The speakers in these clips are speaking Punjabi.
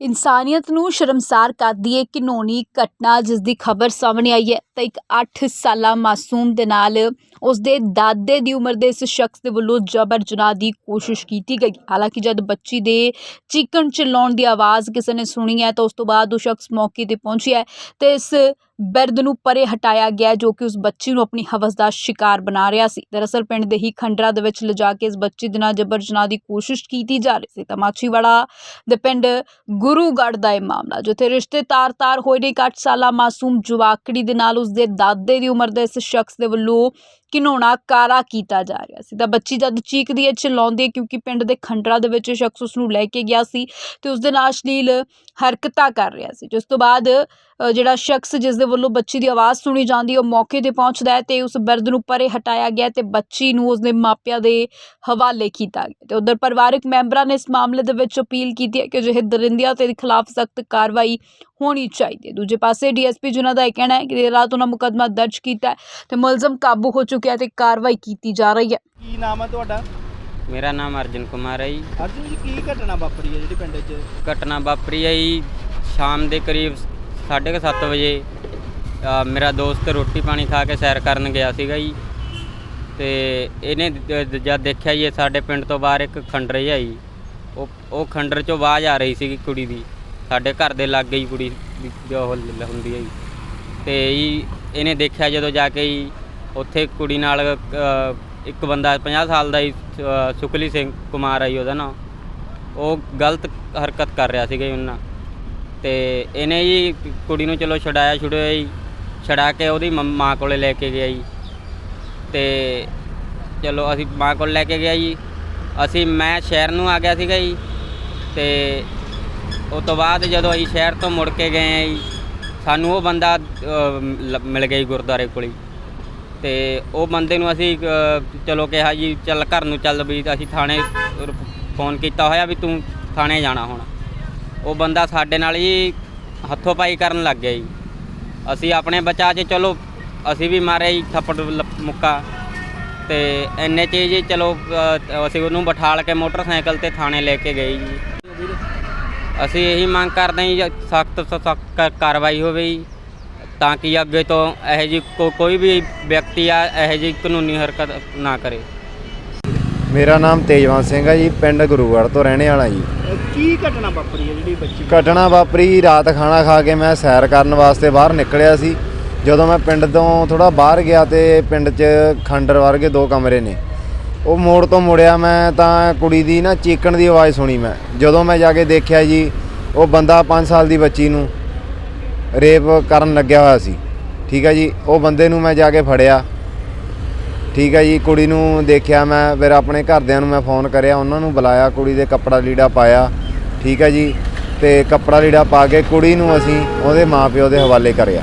ਇਨਸਾਨੀਅਤ ਨੂੰ ਸ਼ਰਮਸਾਰ ਕਰਦੀ ਹੈ ਘਿਨੌਣੀ ਘਟਨਾ ਜਿਸ ਦੀ ਖਬਰ ਸਾਹਮਣੇ ਆਈ ਹੈ। ਤਾਂ ਇੱਕ 8 ਸਾਲਾ ਮਾਸੂਮ ਦੇ ਨਾਲ ਉਸ ਦੇ ਦਾਦੇ ਦੀ ਉਮਰ ਦੇ ਇਸ ਸ਼ਖਸ ਦੇ ਵੱਲੋਂ ਜਬਰ ਜਨਾਹ ਦੀ ਕੋਸ਼ਿਸ਼ ਕੀਤੀ ਗਈ। ਹਾਲਾਂਕਿ ਜਦ ਬੱਚੀ ਦੇ ਚੀਕਣ ਚਿল্ਲਾਉਣ ਦੀ ਆਵਾਜ਼ ਕਿਸੇ ਨੇ ਸੁਣੀ ਹੈ ਤਾਂ ਉਸ ਤੋਂ ਬਾਅਦ ਉਹ ਸ਼ਖਸ ਮੌਕੇ ਤੇ ਪਹੁੰਚਿਆ ਹੈ ਤੇ ਇਸ ਬਿਰਦ ਨੂੰ ਪਰੇ ਹਟਾਇਆ ਗਿਆ ਜੋ ਕਿ ਉਸ ਬੱਚੀ ਨੂੰ ਆਪਣੀ ਹਵਸ ਦਾ ਸ਼ਿਕਾਰ ਬਣਾ ਰਿਹਾ ਸੀ। ਦਰਅਸਲ ਪਿੰਡ ਦੇ ਹੀ ਖੰਡਰਾ ਦੇ ਵਿੱਚ ਲਿਜਾ ਕੇ ਇਸ ਬੱਚੀ ਦੇ ਨਾਲ ਜਬਰ ਜਨਾਹ ਦੀ ਕੋਸ਼ਿਸ਼ ਕੀਤੀ ਜਾ ਰਹੀ ਸੀ। ਤਾਂ ਮਾਛੀਵਾੜਾ ਦੇ ਪਿੰਡ ਗੁਰੂਗੜ੍ਹ ਦਾ ਇਹ ਮਾਮਲਾ, ਜਿੱਥੇ ਰਿਸ਼ਤੇ ਤਾਰ-ਤਾਰ, ਹੋਏ ਨੇ ਇੱਕ 8 ਸਾਲਾ ਮਾਸੂਮ ਜਵਾਕੜੀ ਦੇ ਨਾਲ ਉਸਦੇ ਦਾਦੇ ਦੀ ਉਮਰ ਦੇ ਇਸ ਸ਼ਖਸ ਦੇ ਵੱਲੋਂ ਘਿਨੌਣਾ ਕਾਰਾ ਕੀਤਾ ਜਾ ਰਿਹਾ ਸੀ। ਤਾਂ ਬੱਚੀ ਜਦ ਚੀਕਦੀ ਹੈ ਚਿল্ਲਾਉਂਦੀ ਹੈ ਕਿਉਂਕਿ ਪਿੰਡ ਦੇ ਖੰਡਰਾ ਦੇ ਵਿੱਚ ਇਹ ਸ਼ਖਸ ਉਸ ਨੂੰ ਲੈ ਕੇ ਗਿਆ ਸੀ ਤੇ ਉਸ ਦੇ ਨਾਲ ਅਸ਼ਲੀਲ ਹਰਕਤਾਂ ਕਰ ਰਿਹਾ ਸੀ। ਜਿਸ ਤੋਂ ਬਾਅਦ ਜਿਹੜਾ ਸ਼ਖਸ ਜਿਸ ਦੇ ਵੱਲੋਂ ਬੱਚੀ ਦੀ ਆਵਾਜ਼ ਸੁਣੀ ਜਾਂਦੀ, ਉਹ ਮੌਕੇ ਤੇ ਪਹੁੰਚਦਾ ਹੈ ਤੇ ਉਸ ਬਿਰਧ ਨੂੰ ਪਰੇ ਹਟਾਇਆ ਗਿਆ ਤੇ ਬੱਚੀ ਨੂੰ ਉਸਦੇ ਮਾਪਿਆਂ ਦੇ ਹਵਾਲੇ ਕੀਤਾ ਗਿਆ। ਤੇ ਉਧਰ ਪਰਿਵਾਰਕ ਮੈਂਬਰਾਂ ਨੇ ਇਸ ਮਾਮਲੇ ਦੇ ਵਿੱਚ ਅਪੀਲ ਕੀਤੀ ਹੈ ਕਿ ਅਜਿਹੇ ਦਰਿੰਦਿਆਂ ਤੇ ਖਿਲਾਫ ਸਖਤ ਕਾਰਵਾਈ ਹੋਣੀ ਚਾਹੀਦੀ ਹੈ। ਦੂਜੇ ਪਾਸੇ ਡੀਐਸਪੀ ਜਿਨ੍ਹਾਂ ਦਾ ਇਹ ਕਹਿਣਾ ਹੈ ਕਿ ਦੇਰ ਰਾਤ ਉਹਨਾਂ ਮੁਕੱਦਮਾ ਦਰਜ ਕੀਤਾ ਹੈ ਤੇ ਮੁਲਜ਼ਮ ਕਾਬੂ ਹੋ ਚੁੱਕਿਆ ਤੇ ਕਾਰਵਾਈ ਕੀਤੀ ਜਾ ਰਹੀ ਹੈ। ਕੀ ਨਾਮ ਹੈ ਤੁਹਾਡਾ? ਮੇਰਾ ਨਾਮ ਅਰਜਨ ਕੁਮਾਰ ਹੈ ਜੀ। ਅਰਜੁਨ ਜੀ ਕੀ ਘਟਨਾ ਵਾਪਰੀ ਹੈ ਜਿਹੜੀ ਪਿੰਡ 'ਚ? ਘਟਨਾ ਵਾਪਰੀ ਹੈ ਜੀ ਸ਼ਾਮ ਦੇ ਕਰੀਬ 7:30 ਵਜੇ ਅ, ਮੇਰਾ ਦੋਸਤ ਰੋਟੀ ਪਾਣੀ ਖਾ ਕੇ ਸੈਰ ਕਰਨ ਗਿਆ ਸੀਗਾ ਜੀ। ਤੇ ਇਹਨੇ ਦ- ਦ- ਜਦ ਦੇਖਿਆ ਜੀ ਇਹ ਸਾਡੇ ਪਿੰਡ ਤੋਂ ਬਾਹਰ ਇੱਕ ਖੰਡਰ ਜਿਹਾ ਜੀ। ਉਹ ਉਹ ਖੰਡਰ ਚੋਂ ਆਵਾਜ਼ ਆ ਰਹੀ ਸੀਗੀ ਕੁੜੀ ਦੀ। ਸਾਡੇ ਘਰ ਦੇ ਲਾਗੇ ਹੀ ਕੁੜੀ ਦੀ ਜੋ ਉਹ ਲ- ਹੁੰਦੀ ਹੈ ਜੀ। ਤੇ ਜੀ ਇਹਨੇ ਦੇਖਿਆ ਜਦੋਂ ਜਾ ਕੇ ਜੀ ਉੱਥੇ ਕੁੜੀ ਨਾਲ ਅ, ਇੱਕ ਬੰਦਾ 50 ਸਾਲ ਦਾ ਜੀ ਅ, ਸੁਖਲੀ ਸਿੰਘ ਕੁਮਾਰ ਆ ਜੀ ਉਹਦਾ ਨਾਂ ਉਹ ਗਲਤ ਹਰਕਤ ਕਰ ਰਿਹਾ ਸੀਗਾ ਜੀ ਉਹਨਾਂ ਤੇ ਇਹਨੇ ਜੀ ਕੁੜੀ ਨੂੰ ਚਲੋ ਛਡਾਇਆ ਛੁਡਿਆ ਜੀ। ਛਡਾ ਕੇ ਉਹਦੀ ਮੰਮ- ਮਾਂ ਕੋਲੇ ਲੈ ਕੇ ਗਿਆ ਜੀ। ਤੇ ਚਲੋ ਅਸੀਂ ਮਾਂ ਕੋਲ ਲੈ ਕੇ ਗਿਆ ਜੀ। ਅਸੀਂ ਮੈਂ ਸ਼ਹਿਰ ਨੂੰ ਆ ਗਿਆ ਸੀਗਾ ਜੀ। ਤੇ ਉਹ ਤੋਂ ਬਾਅਦ ਜਦੋਂ ਅਸੀਂ ਸ਼ਹਿਰ ਤੋਂ ਮੁੜ ਕੇ ਗਏ ਆ ਜੀ ਸਾਨੂੰ ਉਹ ਬੰਦਾ ਅ, ਲ- ਮਿਲ ਗਿਆ ਜੀ ਗੁਰਦੁਆਰੇ ਕੋਲ ਹੀ ਤੇ ਉਹ ਬੰਦੇ ਨੂੰ ਅਸੀਂ ਅ, ਚਲੋ ਕਿਹਾ ਜੀ ਚੱਲ ਘਰ ਨੂੰ ਚੱਲ ਵੀ ਅਸੀਂ ਥਾਣੇ ਰ- ਫੋਨ ਕੀਤਾ ਹੋਇਆ ਵੀ ਤੂੰ ਥਾਣੇ ਜਾਣਾ ਹੁਣ। ਉਹ ਬੰਦਾ ਸਾਡੇ ਨਾਲ ਜੀ ਹੱਥੋਂ ਪਾਈ ਕਰਨ ਲੱਗ ਗਿਆ ਜੀ। ਅਸੀਂ ਆਪਣੇ ਬਚਾ 'ਚ ਚਲੋ ਅਸੀਂ ਵੀ ਮਾਰਿਆ ਜੀ ਥੱਪੜ ਲ- ਮੁੱਕਾ। ਤੇ ਇੰਨੇ 'ਚ ਜੀ ਚਲੋ ਅ, ਅਸੀਂ ਉਹਨੂੰ ਬਿਠਾਲ ਕੇ ਮੋਟਰਸਾਈਕਲ ਤੇ ਥਾਣੇ ਲੈ ਕੇ ਗਏ ਜੀ। ਅਸੀਂ ਇਹੀ ਮੰਗ ਕਰਦੇ ਹਾਂ ਜੀ ਸਖਤ ਤੋਂ ਸਖਤ ਕਾਰਵਾਈ ਹੋਵੇ ਜੀ। ਤਾਂ ਕਿ ਅੱਗੇ ਤੋਂ ਇਹੋ ਜੀ ਕੋਈ ਵੀ ਵਿਅਕਤੀ ਆ ਇਹੋ ਜੀ ਕਾਨੂੰਨੀ ਹਰਕਤ ਨਾ ਕਰੇ। ਮੇਰਾ ਨਾਮ ਤੇਜਵੰਤ ਸਿੰਘ ਹੈ ਜੀ ਪਿੰਡ ਗੁਰੂਗੜ੍ਹ ਤੋਂ ਰਹਿਣੇ ਵਾਲਾ ਜੀ। ਕੀ ਘਟਨਾ ਵਾਪਰੀ ਹੈ ਜਿਹੜੀ ਬੱਚੀ ਘਟਨਾ ਵਾਪਰੀ ਰਾਤ ਖਾਣਾ ਖਾ ਕੇ ਮੈਂ ਸੈਰ ਕਰਨ ਵਾਸਤੇ ਬਾਹਰ ਨਿਕਲਿਆ ਸੀ। ਜਦੋਂ ਮੈਂ ਪਿੰਡ ਤੋਂ ਥੋੜਾ ਬਾਹਰ ਗਿਆ ਤੇ ਪਿੰਡ 'ਚ ਖੰਡਰ ਵਰਗੇ ਦੋ ਕਮਰੇ ਨੇ। ਉਹ ਮੋੜ ਤੋਂ ਮੁੜਿਆ ਮੈਂ ਤਾਂ ਕੁੜੀ ਦੀ ਨਾ ਚੀਕਣ ਦੀ ਆਵਾਜ਼ ਸੁਣੀ ਮੈਂ। ਜਦੋਂ ਮੈਂ ਜਾ ਕੇ ਦੇਖਿਆ ਜੀ ਉਹ ਬੰਦਾ 5 ਸਾਲ ਦੀ ਬੱਚੀ ਨੂੰ ਰੇਪ ਕਰਨ ਲੱਗਿਆ ਹੋਇਆ ਸੀ। ਠੀਕ ਹੈ ਜੀ ਉਹ ਬੰਦੇ ਨੂੰ ਮੈਂ ਜਾ ਕੇ ਫੜਿਆ। ਠੀਕ ਹੈ ਜੀ ਕੁੜੀ ਨੂੰ ਦੇਖਿਆ ਮੈਂ ਫਿਰ ਆਪਣੇ ਘਰਦਿਆਂ ਨੂੰ ਮੈਂ ਫੋਨ ਕਰਿਆ ਉਹਨਾਂ ਨੂੰ ਬੁਲਾਇਆ ਕੁੜੀ ਦੇ ਕੱਪੜਾ ਲੀੜਾ ਪਾਇਆ। ਠੀਕ ਹੈ ਜੀ ਤੇ ਕੱਪੜਾ ਲੀੜਾ ਪਾ ਕੇ ਕੁੜੀ ਨੂੰ ਅਸੀਂ ਉਹਦੇ ਮਾਪਿਓ ਦੇ ਹਵਾਲੇ ਕਰਿਆ।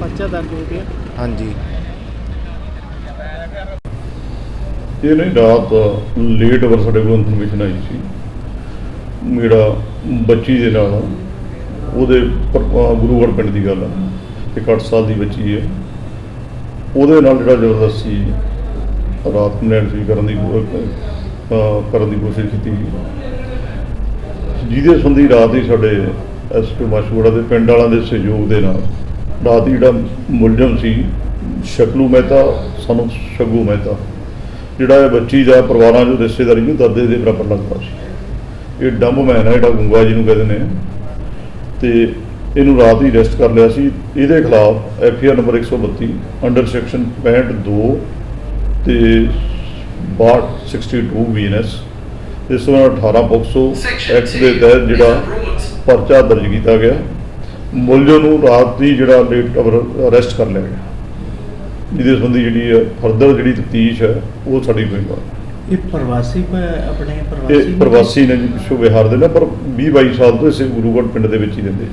ਬੱਚਾ ਦਰਜ ਹੋ ਗਿਆ। ਹਾਂਜੀ। ਇਹ ਨਹੀਂ ਰਾਤ ਲੇਟ ਅਵਰ ਸਾਡੇ ਕੋਲ ਇਨਫੋਰਮੇਸ਼ਨ ਆਈ ਸੀ। ਮੇਰਾ ਬੱਚੀ ਦੇ ਨਾਲ। ਉਹਦੇ ਪਰ- ਅਹ ਪਿੰਡ ਦੀ ਗੱਲ ਆ। ਇੱਕ 8 ਸਾਲ ਦੀ ਬੱਚੀ ਹੈ ਉਹਦੇ ਨਾਲ ਜਿਹੜਾ ਜ਼ਬਰਦਸਤੀ ਰਾਤ ਨੂੰ ਐਂਟਰੀ ਕਰਨ ਦੀ ਕਰਨ ਦੀ ਕੋਸ਼ਿਸ਼ ਕੀਤੀ ਜਿਹਦੇ ਸੰਬੰਧੀ ਰਾਤ ਹੀ ਸਾਡੇ ਐਸਪੀ ਮਾਸ਼ੂੜਾ ਦੇ ਪਿੰਡ ਵਾਲਿਆਂ ਦੇ ਸਹਿਯੋਗ ਦੇ ਨਾਲ ਰਾਤ ਹੀ ਜਿਹੜਾ ਮੁਲਜ਼ਮ ਸੀ, ਸ਼ਕਲੂ ਮਹਿਤਾ, ਸਾਨੂੰ ਸ਼ਗੂ ਮਹਿਤਾ, ਜਿਹੜਾ ਬੱਚੀ ਦਾ ਪਰਿਵਾਰਾਂ ਜੋ ਰਿਸ਼ਤੇਦਾਰੀ ਨੂੰ ਦਾਦੇ ਦੇ ਬਰਾਬਰ ਲੱਗਦਾ ਸੀ। ਇਹ ਡੰਬ ਮੈਨ ਹੈ ਜਿਹੜਾ ਗੁੰਗਾ ਜੀ ਨੂੰ ਕਹਿੰਦੇ ਨੇ। ਤੇ ਇਹਨੂੰ ਰਾਤ ਹੀ ਅਰੈਸਟ ਕਰ ਲਿਆ ਸੀ। ਇਹਦੇ ਖਿਲਾਫ ਐਫ ਆਰ ਨੰਬਰ 132 ਅੰਡਰ ਸੈਕਸ਼ਨ 65 ਤੇ 62 ਬੀਐਨਐਸ ਇਸ ਤੋਂ ਬਾਅਦ 18 ਪੋਕਸੋ ਐਕਟ ਦੇ ਤਹਿਤ ਜਿਹੜਾ ਪਰਚਾ ਦਰਜ ਕੀਤਾ ਗਿਆ। ਮੁਲਜ਼ਮ ਨੂੰ ਰਾਤ ਹੀ ਜਿਹੜਾ ਲੇਟ ਅਰੈਸਟ ਕਰ ਲਿਆ ਗਿਆ। ਜਿਹਦੇ ਸੰਬੰਧੀ ਜਿਹੜੀ ਫਰਦਰ ਜਿਹੜੀ ਤਫਤੀਸ਼ ਹੈ ਉਹ ਸਾਡੀ ਹੋਏਗਾ ਇਹ ਪ੍ਰਵਾਸੀ ਪ- ਆਪਣੇ ਪ੍ਰਵਾਸੀ ਇਹ ਪ੍ਰਵਾਸੀ ਨੇ ਜੀ ਪਿੱਛੋਂ ਬਿਹਾਰ ਦੇ ਨੇ ਪਰ 20 22 ਸਾਲ ਤੋਂ ਇਸੇ ਗੁਰੂਗੜ੍ਹ ਪਿੰਡ ਦੇ ਵਿੱਚ ਹੀ ਰਹਿੰਦੇ। ਆ